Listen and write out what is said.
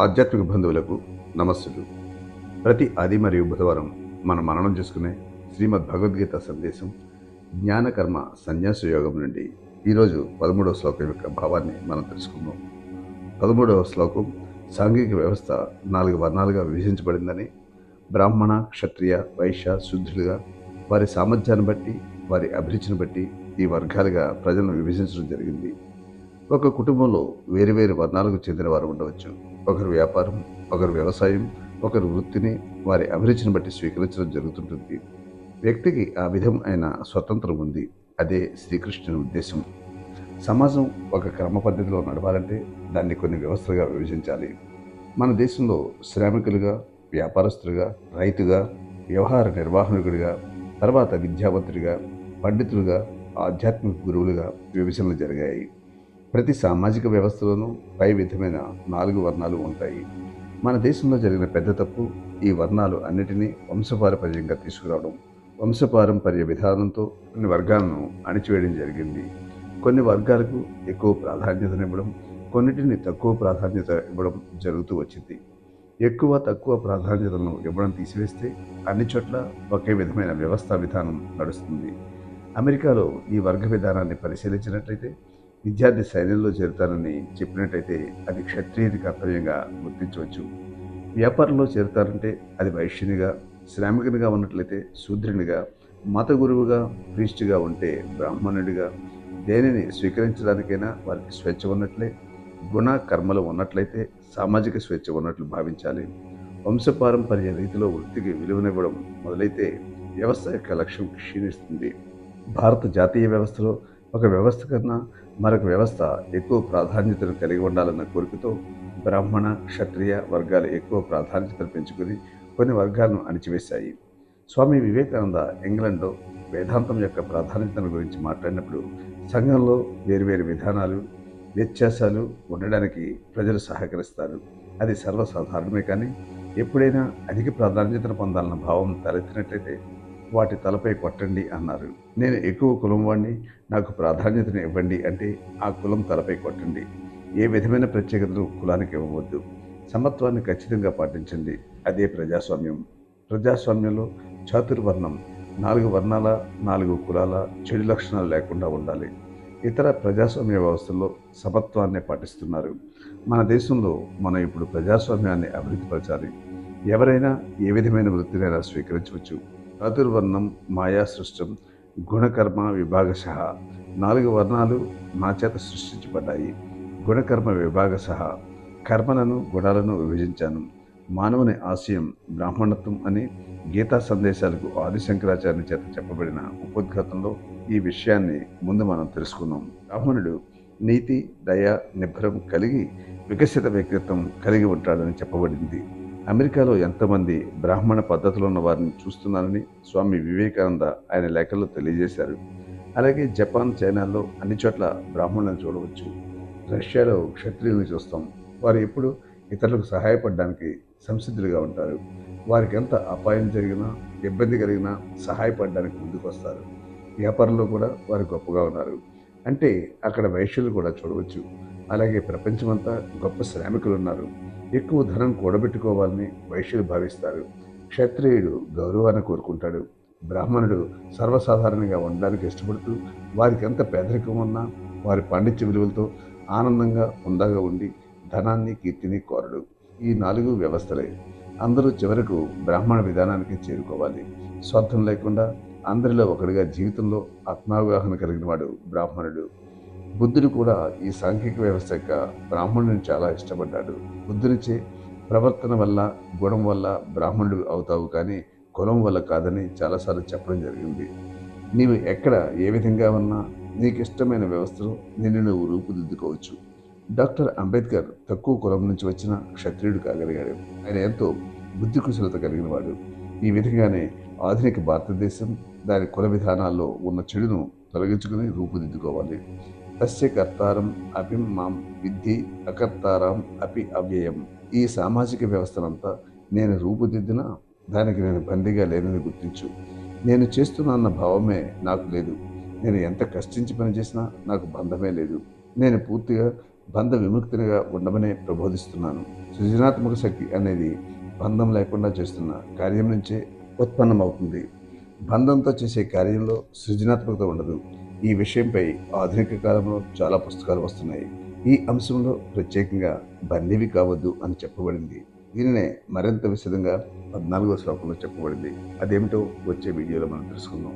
ఆధ్యాత్మిక బంధువులకు నమస్సులు. ప్రతి ఆది మరియు బుధవారం మనం మననం చేసుకునే శ్రీమద్ భగవద్గీత సందేశం జ్ఞానకర్మ సన్యాస యోగం నుండి ఈరోజు పదమూడవ శ్లోకం యొక్క భావాన్ని మనం తెలుసుకుందాం. పదమూడవ శ్లోకం సాంఘిక వ్యవస్థ నాలుగు వర్ణాలుగా విభజించబడిందని బ్రాహ్మణ క్షత్రియ వైశ్య శుద్ధులుగా వారి సామర్థ్యాన్ని బట్టి వారి అభిరుచిని బట్టి ఈ వర్గాలుగా ప్రజలను విభజించడం జరిగింది. ఒక కుటుంబంలో వేరువేరు వర్ణాలకు చెందిన వారు ఉండవచ్చు. ఒకరు వ్యాపారం ఒకరు వ్యవసాయం ఒకరు వృత్తిని వారి అభిరుచిని బట్టి స్వీకరించడం జరుగుతుంటుంది. వ్యక్తికి ఆ విధం అయిన స్వతంత్రం ఉంది. అదే శ్రీకృష్ణుని ఉద్దేశం. సమాజం ఒక క్రమ పద్ధతిలో నడవాలంటే దాన్ని కొన్ని వ్యవస్థలుగా విభజించాలి. మన దేశంలో శ్రామికులుగా వ్యాపారస్తులుగా రైతుగా వ్యవహార నిర్వాహకుడిగా తర్వాత విద్యావంతుడిగా పండితులుగా ఆధ్యాత్మిక గురువులుగా విభజనలు జరిగాయి. ప్రతి సామాజిక వ్యవస్థలోనూ పై విధమైన నాలుగు వర్ణాలు ఉంటాయి. మన దేశంలో జరిగిన పెద్ద తప్పు ఈ వర్ణాలు అన్నిటినీ వంశపారపర్యంగా తీసుకురావడం వంశపారంపర్య విధానంతో కొన్ని వర్గాలను అణిచివేయడం జరిగింది. కొన్ని వర్గాలకు ఎక్కువ ప్రాధాన్యతనివ్వడం కొన్నిటిని తక్కువ ప్రాధాన్యత ఇవ్వడం జరుగుతూ వచ్చింది. ఎక్కువ తక్కువ ప్రాధాన్యతలను ఇవ్వడం తీసివేస్తే అన్ని చోట్ల ఒకే విధమైన వ్యవస్థా విధానం నడుస్తుంది. అమెరికాలో ఈ వర్గ విధానాన్ని పరిశీలించినట్లయితే విద్యార్థి సైన్యంలో చేరుతానని చెప్పినట్టయితే అది క్షత్రియుని కర్తవ్యంగా గుర్తించవచ్చు. వ్యాపారంలో చేరుతారంటే అది వైశ్యునిగా శ్రామికునిగా ఉన్నట్లయితే శూద్రునిగా మత గురువుగా ప్రీస్టుగా ఉంటే బ్రాహ్మణుడిగా దేనిని స్వీకరించడానికైనా వారికి స్వేచ్ఛ ఉన్నట్లే గుణ కర్మలు ఉన్నట్లయితే సామాజిక స్వేచ్ఛ ఉన్నట్లు భావించాలి. వంశపారంపర్య రీతిలో వృత్తికి విలువనివ్వడం మొదలైతే వ్యవస్థ యొక్క లక్ష్యం క్షీణిస్తుంది. భారత జాతీయ వ్యవస్థలో ఒక వ్యవస్థ కన్నా మరొక వ్యవస్థ ఎక్కువ ప్రాధాన్యతను కలిగి ఉండాలన్న కోరికతో బ్రాహ్మణ క్షత్రియ వర్గాలు ఎక్కువ ప్రాధాన్యతను పెంచుకుని కొన్ని వర్గాలను అణిచివేశాయి. స్వామి వివేకానంద ఇంగ్లండ్లో వేదాంతం యొక్క ప్రాధాన్యతను గురించి మాట్లాడినప్పుడు సంఘంలో వేరువేరు విధానాలు వ్యత్యాసాలు ఉండడానికి ప్రజలు సహకరిస్తారు. అది సర్వసాధారణమే కానీ ఎప్పుడైనా అధిక ప్రాధాన్యతను పొందాలన్న భావం తలెత్తినట్లయితే వాటి తలపై కొట్టండి అన్నారు. నేను ఎక్కువ కులం వాడిని నాకు ప్రాధాన్యతను ఇవ్వండి అంటే ఆ కులం తలపై కొట్టండి. ఏ విధమైన ప్రత్యేకతను కులానికి ఇవ్వవద్దు. సమత్వాన్ని ఖచ్చితంగా పాటించండి. అదే ప్రజాస్వామ్యం. ప్రజాస్వామ్యంలో చాతుర్వర్ణం నాలుగు వర్ణాల నాలుగు కులాల చెడు లక్షణాలు లేకుండా ఉండాలి. ఇతర ప్రజాస్వామ్య వ్యవస్థల్లో సమత్వాన్ని పాటిస్తున్నారు. మన దేశంలో మనం ఇప్పుడు ప్రజాస్వామ్యాన్ని అభివృద్ధిపరచాలి. ఎవరైనా ఏ విధమైన వృత్తినైనా స్వీకరించవచ్చు. చాతుర్వర్ణం మాయా సృష్టం గుణకర్మ విభాగశ. నాలుగు వర్ణాలు నా చేత సృష్టించబడ్డాయి. గుణకర్మ విభాగశ. కర్మలను గుణాలను విభజించాను. మానవుని ఆశయం బ్రాహ్మణత్వం అని గీతా సందేశాలకు ఆది శంకరాచార్య చేత చెప్పబడిన ఉపోద్ఘాతంలో ఈ విషయాన్ని ముందు మనం తెలుసుకున్నాం బ్రాహ్మణుడు నీతి దయ నిభ్రం కలిగి వికసిత వ్యక్తిత్వం కలిగి ఉంటాడని చెప్పబడింది. అమెరికాలో ఎంతమంది బ్రాహ్మణ పద్ధతులు ఉన్న వారిని చూస్తున్నారని స్వామి వివేకానంద ఆయన లేఖల్లో తెలియజేశారు. అలాగే జపాన్ చైనాల్లో అన్ని చోట్ల బ్రాహ్మణులను చూడవచ్చు. రష్యాలో క్షత్రియులను చూస్తాం. వారు ఎప్పుడు ఇతరులకు సహాయపడడానికి సంసిద్ధులుగా ఉంటారు. వారికి ఎంత అపాయం జరిగినా ఇబ్బంది కలిగినా సహాయపడడానికి ముందుకు వస్తారు. వ్యాపారంలో కూడా వారు గొప్పగా ఉన్నారు. అంటే అక్కడ వైశ్యులు కూడా చూడవచ్చు. అలాగే ప్రపంచమంతా గొప్ప శ్రామికులు ఉన్నారు. ఎక్కువ ధనం కూడబెట్టుకోవాలని వైశ్యులు భావిస్తారు. క్షత్రియుడు గౌరవాన్ని కోరుకుంటాడు. బ్రాహ్మణుడు సర్వసాధారణంగా ఉండడానికి ఇష్టపడుతూ వారికి ఎంత పేదరికం ఉన్నా వారి పాండిత్య విలువలతో ఆనందంగా ఉందాగా ఉండి ధనాన్ని కీర్తిని కోరడు. ఈ నాలుగు వ్యవస్థలే. అందరూ చివరకు బ్రాహ్మణ విధానానికి చేరుకోవాలి. స్వార్థం లేకుండా అందరిలో ఒకరిగా జీవితంలో ఆత్మావగాహన కలిగిన వాడు బ్రాహ్మణుడు. బుద్ధుడు కూడా ఈ సాంఘిక వ్యవస్థ యొక్క బ్రాహ్మణుని చాలా ఇష్టపడ్డాడు. బుద్ధునిచే ప్రవర్తన వల్ల గుణం వల్ల బ్రాహ్మణుడు అవుతావు కానీ కులం వల్ల కాదని చాలాసార్లు చెప్పడం జరిగింది. నీవు ఎక్కడ ఏ విధంగా ఉన్నా నీకు ఇష్టమైన వ్యవస్థను నిన్ను నువ్వు రూపుదిద్దుకోవచ్చు. డాక్టర్ అంబేద్కర్ తక్కువ కులం నుంచి వచ్చిన క్షత్రియుడు కాగలిగాడు. ఆయన ఎంతో బుద్ధి కుశలత కలిగిన వాడు. ఈ విధంగానే ఆధునిక భారతదేశం దాని కుల విధానాల్లో ఉన్న చెడును తొలగించుకుని రూపుదిద్దుకోవాలి. తస్య కర్తారం అపి మాం విద్ధి అకర్తారం అపి అవ్యయం. ఈ సామాజిక వ్యవస్థనంతా నేను రూపుదిద్దినా దానికి నేను బందీగా లేనని గుర్తించు. నేను చేస్తున్నా భావమే నాకు లేదు. నేను ఎంత కష్టించి పనిచేసినా నాకు బంధమే లేదు. నేను పూర్తిగా బంధ విముక్తిగా ఉండమనే ప్రబోధిస్తున్నాను. సృజనాత్మక శక్తి అనేది బంధం లేకుండా చేస్తున్న కార్యం నుంచే ఉత్పన్నమవుతుంది. బంధంతో చేసే కార్యంలో సృజనాత్మకత ఉండదు. ఈ విషయంపై ఆధునిక కాలంలో చాలా పుస్తకాలు వస్తున్నాయి. ఈ అంశంలో ప్రత్యేకంగా బందివి కావద్దు అని చెప్పబడింది. దీనినే మరింత విశదంగా పద్నాలుగో శ్లోకంలో చెప్పబడింది. అదేమిటో వచ్చే వీడియోలో మనం తెలుసుకుందాం.